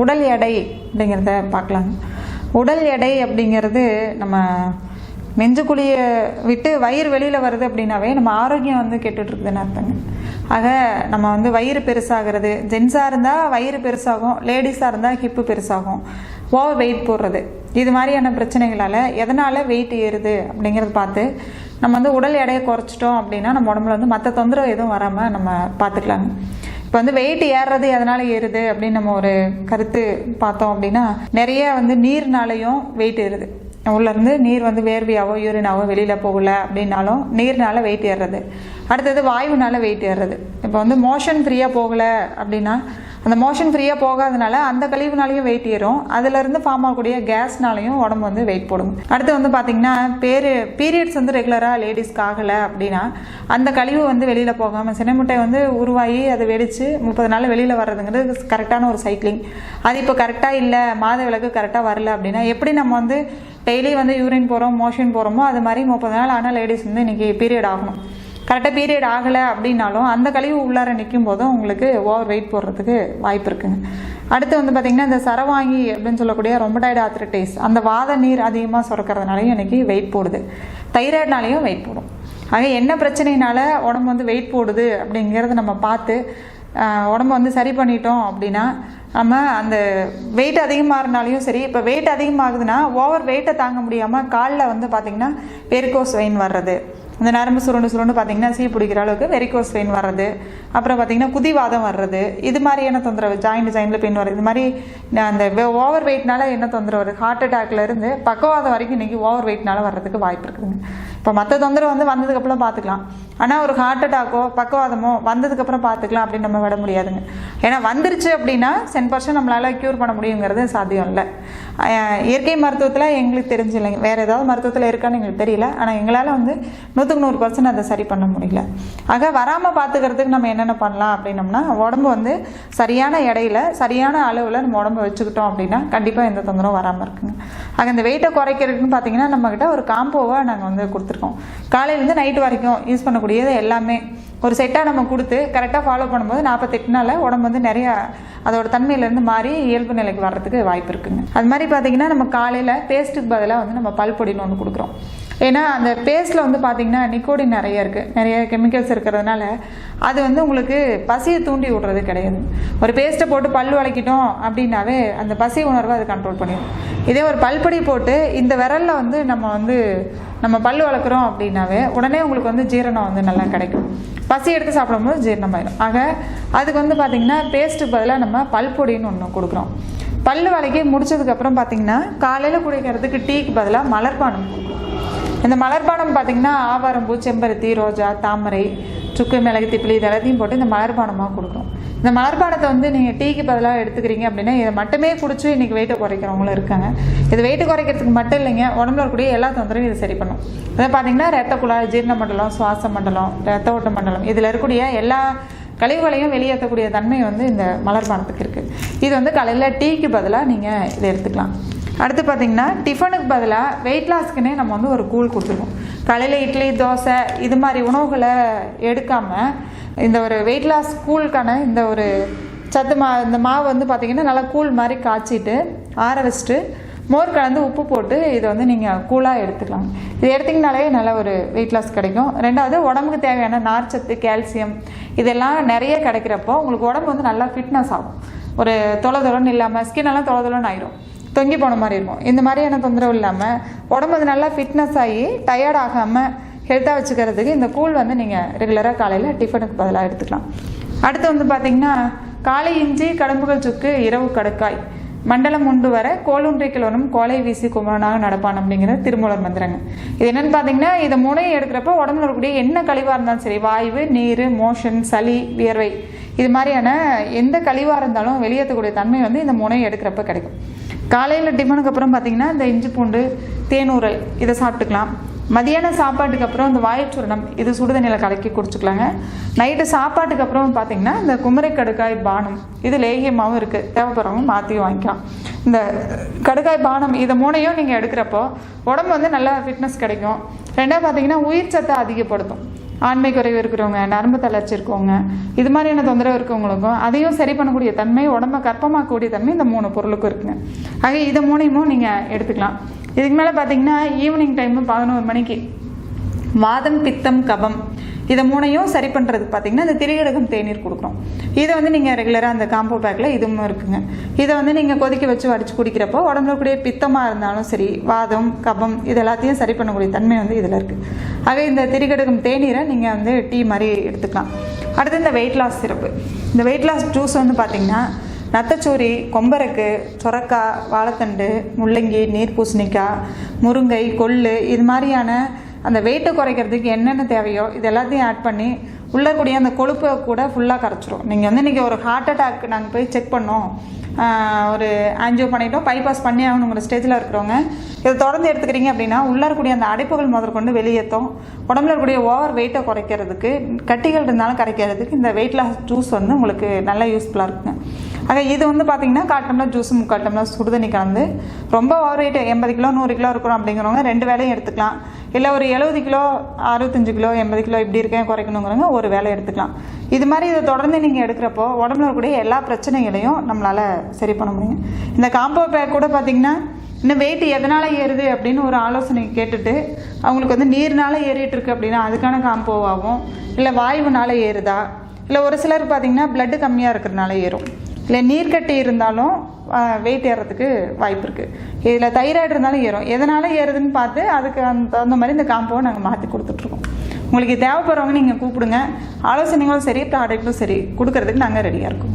உடல் எடை அப்படிங்கிறத பார்க்கலாம். உடல் எடை அப்படிங்கிறது நம்ம நெஞ்சுக்குழிய விட்டு வயிறு வெளியில் வருது அப்படின்னாவே நம்ம ஆரோக்கியம் வந்து கெட்டுட்ருக்குதுன்னு அர்த்தங்க. ஆக நம்ம வந்து வயிறு பெருசாகிறது ஜென்ஸாக இருந்தால் வயிறு பெருசாகும் லேடிஸாக இருந்தால் ஹிப்பு பெருசாகும் ஓவர் வெயிட் போடுறது. இது மாதிரியான பிரச்சனைகளால் எதனால் வெயிட் ஏறுது அப்படிங்கிறத பார்த்து நம்ம வந்து உடல் எடையை குறைச்சிட்டோம் அப்படின்னா நம்ம உடம்புல வந்து மற்ற தொந்தரவு எதுவும் வராமல் நம்ம பார்த்துக்கலாங்க. இப்போ வந்து வெயிட் ஏறுறது எதனால் ஏறுது அப்படின்னு நம்ம ஒரு கருத்து பார்த்தோம் அப்படின்னா நிறைய வந்து நீர்னாலையும் வெயிட் ஏறுது. உள்ளேருந்து நீர் வந்து வேர்வையாவோ யூரினாவோ வெளியில் போகல அப்படின்னாலும் நீர்னால வெயிட் ஏறுறது. அடுத்தது வாயுனால வெயிட் ஏறுறது. இப்போ வந்து மோஷன் ஃப்ரீயாக போகலை அப்படின்னா அந்த மோஷன் ஃப்ரீயாக போகாதனால அந்த கழிவுனாலையும் வெயிட் ஏறும். அதுலேருந்து ஃபார்ம் ஆகக்கூடிய கேஸ்னாலையும் உடம்பு வந்து வெயிட் போடும். அடுத்து வந்து பார்த்திங்கன்னா பேர் பீரியட்ஸ் வந்து ரெகுலராக லேடிஸ்க்கு ஆகலை அப்படின்னா அந்த கழிவு வந்து வெளியில் போகாமல் சினைமுட்டை வந்து உருவாகி அதை வெடித்து முப்பது நாள் வெளியில் வர்றதுங்கிறது கரெக்டான ஒரு சைக்கிளிங் அது இப்போ கரெக்டாக இல்லை மாத விளக்கு கரெக்டாக வரல அப்படின்னா எப்படி நம்ம வந்து டெய்லி வந்து யூரின் போகிறோம் மோஷன் போகிறோமோ அது மாதிரி முப்பது நாள் ஆனால் லேடிஸ் வந்து இன்றைக்கி பீரியட் ஆகணும். கரெக்டாக பீரியட் ஆகலை அப்படின்னாலும் அந்த கழிவு உள்ளார நிற்கும் போதும் உங்களுக்கு ஓவர் வெயிட் போடுறதுக்கு வாய்ப்பு இருக்குங்க. அடுத்து வந்து பார்த்திங்கன்னா இந்த சரவாங்கி அப்படின்னு சொல்லக்கூடிய ரொம்படைடு ஆத்ரட்டிஸ் அந்த வாத நீர் அதிகமாக சுரக்கிறதுனாலையும் இன்றைக்கி வெயிட் போடுது. தைராய்டுனாலையும் வெயிட் போடும். ஆக என்ன பிரச்சனைனால உடம்பு வந்து வெயிட் போடுது அப்படிங்கிறத நம்ம பார்த்து உடம்பு உடம்ப வந்து சரி பண்ணிட்டோம் அப்படின்னா நம்ம அந்த வெயிட் அதிகமாகறனாலையும் சரி இப்போ வெயிட் அதிகமாகுதுன்னா ஓவர் வெயிட்டை தாங்க முடியாமல் காலில் வந்து பார்த்திங்கன்னா பெருக்கோஸ் வெயின் வர்றது. அந்த நரம்பு சுருண்டு சுருண்டு பார்த்தீங்கன்னா சீ பிடிக்கிற அளவுக்கு வெரிகோஸ் பெயின் வர்றது அப்புறம் பார்த்தீங்கன்னா குதிவாதம் வர்றது இது மாதிரியான தொந்தரவு? ஜாயிண்ட் ஜாயிண்டில் பெயின் வர்றது. இது மாதிரி அந்த ஓவர் வெயிட்னால என்ன தொந்தரவு வருது? ஹார்ட் அட்டாக்ல இருந்து பக்கவாதம் வரைக்கும் இன்னைக்கு ஓவர் வெயிட்னால வர்றதுக்கு வாய்ப்பு இருக்குதுங்க. இப்போ மற்ற தொந்தரவு வந்து வந்ததுக்கப்புறம் பார்த்துக்கலாம் ஆனால் ஒரு ஹார்ட் அட்டாக்கோ பக்கவாதமோ வந்ததுக்கப்புறம் பார்த்துக்கலாம் அப்படின்னு நம்ம விட முடியாதுங்க. ஏன்னா வந்துருச்சு அப்படின்னா சென் பர்சன்ட் நம்மளால் க்யூர் பண்ண முடியுங்கிறது சாத்தியம் இல்லை. இயற்கை மருத்துவத்தில் எங்களுக்கு தெரிஞ்சு இல்லைங்க வேறு ஏதாவது மருத்துவத்தில் இருக்கான்னு எங்களுக்கு தெரியல. ஆனால் எங்களால் வந்து நூற்றுக்கு நூறு பர்சன்ட் அதை சரி பண்ண முடியல. ஆக வராமல் பார்த்துக்கிறதுக்கு நம்ம என்னென்ன பண்ணலாம் அப்படின்னம்னா உடம்பு வந்து சரியான இடையில சரியான அளவில் நம்ம உடம்பு வச்சுக்கிட்டோம் அப்படின்னா கண்டிப்பாக எந்த தொந்தரவும் வராமல் இருக்குங்க. ஆக இந்த வெயிட்டை குறைக்கிறதுக்குன்னு பார்த்தீங்கன்னா நம்மக்கிட்ட ஒரு காம்போவாக நாங்கள் வந்து கொடுத்துருக்கோம் காலையிலேருந்து நைட்டு வரைக்கும் யூஸ் பண்ணக்கூடியது எல்லாமே. ஒரு செட்டாக நம்ம கொடுத்து கரெக்டாக ஃபாலோ பண்ணும்போது நாற்பத்தெட்டு நாளில் உடம்பு வந்து நிறையா அதோட தன்மையிலேருந்து மாறி இயல்பு நிலைக்கு வர்றதுக்கு வாய்ப்பு இருக்குங்க. அது மாதிரி பார்த்தீங்கன்னா நம்ம காலையில் பேஸ்ட்டுக்கு பதிலாக வந்து நம்ம பல்பொடின்னு ஒன்று கொடுக்குறோம். ஏன்னா அந்த பேஸ்ட்டில் வந்து பார்த்தீங்கன்னா நிக்கோடின் நிறைய இருக்குது நிறைய கெமிக்கல்ஸ் இருக்கிறதுனால அது வந்து உங்களுக்கு பசியை தூண்டி விடுறது கிடையாது. ஒரு பேஸ்ட்டை போட்டு பல் வளைக்கிட்டோம் அப்படின்னாவே அந்த பசி உணர்வை அது கண்ட்ரோல் பண்ணிடும் இதே ஒரு பல்பொடி போட்டு இந்த விரலில் வந்து நம்ம வந்து நம்ம பல் வளர்க்குறோம் அப்படின்னாவே உடனே உங்களுக்கு வந்து ஜீரணம் வந்து நல்லா கிடைக்கும். பசி எடுத்து சாப்பிடும்போது ஜீரணமாயிடும் ஆக அதுக்கு வந்து பார்த்திங்கன்னா பேஸ்ட்டுக்கு பதிலாக நம்ம பல்பொடின்னு ஒன்று கொடுக்குறோம். பல் வளைக்கி முடிச்சதுக்கப்புறம் பார்த்தீங்கன்னா காலையில் குடிக்கிறதுக்கு டீக்கு பதிலாக மலர்பானம் இந்த மலர்பானம் பார்த்தீங்கன்னா ஆவாரம்பூ செம்பருத்தி ரோஜா தாமரை சுக்கு மிளகு திப்பிலி இது எல்லாத்தையும் போட்டு இந்த மலர்பானமாக கொடுக்குறோம். இந்த மலர்பானத்தை வந்து நீங்கள் டீக்கு பதிலாக எடுத்துக்கிறீங்க அப்படின்னா இதை மட்டுமே குடிச்சு இன்றைக்கி வெயிட்டை குறைக்கிறவங்களும் இருக்காங்க. இது வெயிட்டு குறைக்கிறதுக்கு மட்டும் இல்லைங்க உடம்புல இருக்கக்கூடிய எல்லா தொந்தரவும் இது சரி பண்ணும். அதை பார்த்தீங்கன்னா ரத்த குழாய் ஜீரண மண்டலம் சுவாச மண்டலம் ரத்த ஓட்ட மண்டலம் இதில் இருக்கக்கூடிய எல்லா கழிவுகளையும் வெளியேற்றக்கூடிய தன்மை வந்து இந்த மலர்பானத்துக்கு இருக்குது இது வந்து காலையில் டீக்கு பதிலாக நீங்கள் இதை எடுத்துக்கலாம். அடுத்து பார்த்தீங்கன்னா டிஃபனுக்கு பதிலாக வெயிட் லாஸ்க்குன்னே நம்ம வந்து ஒரு கூழ் கொடுத்துருவோம். காலையில் இட்லி தோசை இது மாதிரி உணவுகளை எடுக்காமல் இந்த ஒரு வெயிட் லாஸ் கூழுக்கான இந்த ஒரு சத்து மா இந்த மாவு வந்து பார்த்தீங்கன்னா நல்லா கூழ் மாதிரி காய்ச்சிட்டு ஆற வச்சுட்டு மோர் கலந்து உப்பு போட்டு இதை வந்து நீங்கள் கூலாக எடுத்துக்கலாம். இது எடுத்திங்கனாலே நல்ல ஒரு வெயிட் லாஸ் கிடைக்கும். ரெண்டாவது உடம்புக்கு தேவையான நார்ச்சத்து கால்சியம் இதெல்லாம் நிறைய கிடைக்கிறப்போ உங்களுக்கு உடம்பு வந்து நல்லா ஃபிட்னஸ் ஆகும். ஒரு தொலை தொலைன்னு இல்லாமல் ஸ்கின்னெல்லாம் தொலை தொலைன்னு ஆயிரும். தொங்கி போன மாதிரி இருக்கும். இந்த மாதிரியான தொந்தரவு இல்லாமல் உடம்பு வந்து நல்லா ஃபிட்னஸ் ஆகி டயர்ட் ஆகாமல் ஹெல்த்தாக வச்சுக்கிறதுக்கு இந்த கூழ் வந்து நீங்கள் ரெகுலராக காலையில் டிஃபனுக்கு பதிலாக எடுத்துக்கலாம். அடுத்து வந்து பார்த்தீங்கன்னா காலை இஞ்சி கடம்புகள் சுக்கு இரவு கடுக்காய். மண்டலம் உண்டு வர கோலுன்றை கிழவனும் கோலை வீசி குமரனாக நடப்பான் அப்படிங்கிற திருமூலர் மந்திரங்க. இது என்னன்னு பார்த்தீங்கன்னா இதை மூணையும் எடுக்கிறப்ப உடம்புல இருக்கக்கூடிய என்ன கழிவாக இருந்தாலும் சரி வாயு நீர் மோஷன் சளி வியர்வை இது மாதிரியான எந்த கழிவாக இருந்தாலும் வெளியேற்றக்கூடிய தன்மை வந்து இந்த மூணையும் எடுக்கிறப்ப கிடைக்கும். காலையில் டிஃபனுக்கு அப்புறம் பார்த்தீங்கன்னா இந்த இஞ்சி பூண்டு தேனூரல் இதை சாப்பிட்டுக்கலாம். மதியான சாப்பாட்டுக்கு அப்புறம் இந்த வாயுச்சூரணம் இது சுடுதண்ணியில் கலக்கி குடிச்சுக்கலாங்க. நைட்டு சாப்பாட்டுக்கு அப்புறம் பார்த்தீங்கன்னா இந்த குமரை கடுக்காய் பானம் இது லேகியமாகவும் இருக்குது தேவைப்படுறவங்க மாற்றி வாங்கிக்கலாம். இந்த கடுக்காய் பானம் இதை மூணையும் நீங்கள் எடுக்கிறப்போ உடம்பு வந்து நல்லா ஃபிட்னஸ் கிடைக்கும். ரெண்டாவது பார்த்தீங்கன்னா உயிர் சத்தை அதிகப்படுத்தும். ஆண்மை குறைவு இருக்கிறவங்க நரம்பு தளர்ச்சி இருக்கவங்க இது மாதிரியான தொந்தரவு இருக்கவங்களுக்கும் அதையும் சரி பண்ணக்கூடிய தன்மை உடம்ப கற்பமாக்கக்கூடிய தன்மை இந்த மூணு பொருளுக்கும் இருக்குங்க. ஆக இதை மூணையும் நீங்கள் எடுத்துக்கலாம். இதுக்கு மேலே பார்த்தீங்கன்னா ஈவினிங் டைமு பதினோரு மணிக்கு. வாதம் பித்தம் கபம். இதை மூணையும் சரி பண்ணுறதுக்கு பார்த்தீங்கன்னா இந்த திரிகடகம் தேநீர் கொடுக்குறோம் இதை வந்து நீங்கள் ரெகுலராக அந்த காம்போ பேக்கில் இதுவும் இருக்குங்க. இதை வந்து நீங்கள் கொதிக்க வச்சு வடித்து குடிக்கிறப்போ உடம்புல கூடிய பித்தமாக இருந்தாலும் சரி வாதம் கபம் இது எல்லாத்தையும் சரி பண்ணக்கூடிய தன்மை வந்து இதில் இருக்குது ஆகவே இந்த திரிகடகம் தேநீரை நீங்கள் வந்து டீ மாதிரி எடுத்துக்கலாம். அடுத்து இந்த வெயிட் லாஸ் சிறப்பு இந்த வெயிட் லாஸ் ஜூஸ் வந்து பார்த்தீங்கன்னா நத்தச்சோரி கொம்பரக்கு சொரக்காய் வாழைத்தண்டு முள்ளங்கி நீர் பூசணிக்காய் முருங்கை கொள்ளு இது மாதிரியான அந்த வெயிட்டை குறைக்கிறதுக்கு என்னென்ன தேவையோ இது எல்லாத்தையும் ஆட் பண்ணி உள்ள கூடிய அந்த கொழுப்பை கூட ஃபுல்லாக கரைச்சிரும். நீங்கள் வந்து இன்றைக்கி ஒரு ஹார்ட் அட்டாக் நாங்கள் போய் செக் பண்ணோம். ஒரு ஆன்ஜியோ பண்ணிட்டோம். பைபாஸ் பண்ணி ஆகணுங்கிற ஸ்டேஜில் இருக்கிறவங்க இதை தொடர்ந்து எடுத்துக்கிறீங்க அப்படின்னா உள்ளே இருக்கக்கூடிய அந்த அடைப்புகள் முதற்கொண்டு வெளியேற்றும். உடம்புல இருக்கக்கூடிய ஓவர் வெயிட்டை குறைக்கிறதுக்கு கட்டிகள் இருந்தாலும் கரைக்கிறதுக்கு இந்த வெயிட் லாஸ் ஜூஸ் வந்து உங்களுக்கு நல்ல யூஸ்ஃபுல்லாக இருக்குங்க. ஆக இது வந்து பார்த்தீங்கன்னா கால் டம்ளர் ஜூஸ் முக்கால் டம்ளர் சுடுதண்ணி கலந்து ரொம்ப ஓவர் வெயிட் எண்பது கிலோ நூறு கிலோ இருக்கிறோம் அப்படிங்கிறவங்க ரெண்டு வேலையும் எடுத்துக்கலாம். இல்லை ஒரு எழுபது கிலோ அறுபத்தஞ்சு கிலோ எண்பது கிலோ இப்படி இருக்கேன் குறைக்கணுங்கிறவங்க ஒரு வேலை எடுத்துக்கலாம். இது மாதிரி இதை தொடர்ந்து நீங்கள் எடுக்கிறப்போ உடம்புல இருக்கக்கூடிய எல்லா பிரச்சனைகளையும் நம்மளால் சரி பண்ண முடியும். இந்த காம்போ பேக் கூட பார்த்தீங்கன்னா இன்னும் வெயிட் எதனால் ஏறுது அப்படின்னு ஒரு ஆலோசனை கேட்டுட்டு அவங்களுக்கு வந்து நீர்னால ஏறிட்டு இருக்கு அப்படின்னா அதுக்கான காம்போவாகும் இல்லை வாயுனால ஏறுதா? இல்லை ஒரு சிலர் பார்த்தீங்கன்னா பிளட்டு கம்மியாக இருக்கிறதுனால ஏறும். இல்லை நீர்க்கட்டி இருந்தாலும் வெயிட் ஏறுறதுக்கு வாய்ப்பு இருக்குது இதில் தைராய்டு இருந்தாலும் ஏறும். எதனால் ஏறுதுன்னு பார்த்து அதுக்கு அந்த தகுந்த மாதிரி இந்த காம்போவை நாங்கள் மாற்றி கொடுத்துட்ருக்கோம். உங்களுக்கு தேவைப்படுறவங்க நீங்கள் கூப்பிடுங்க. ஆலோசனைகளும் சரி ப்ராடக்ட்டும் சரி கொடுக்கறதுக்கு நாங்கள் ரெடியாக இருக்கோம்.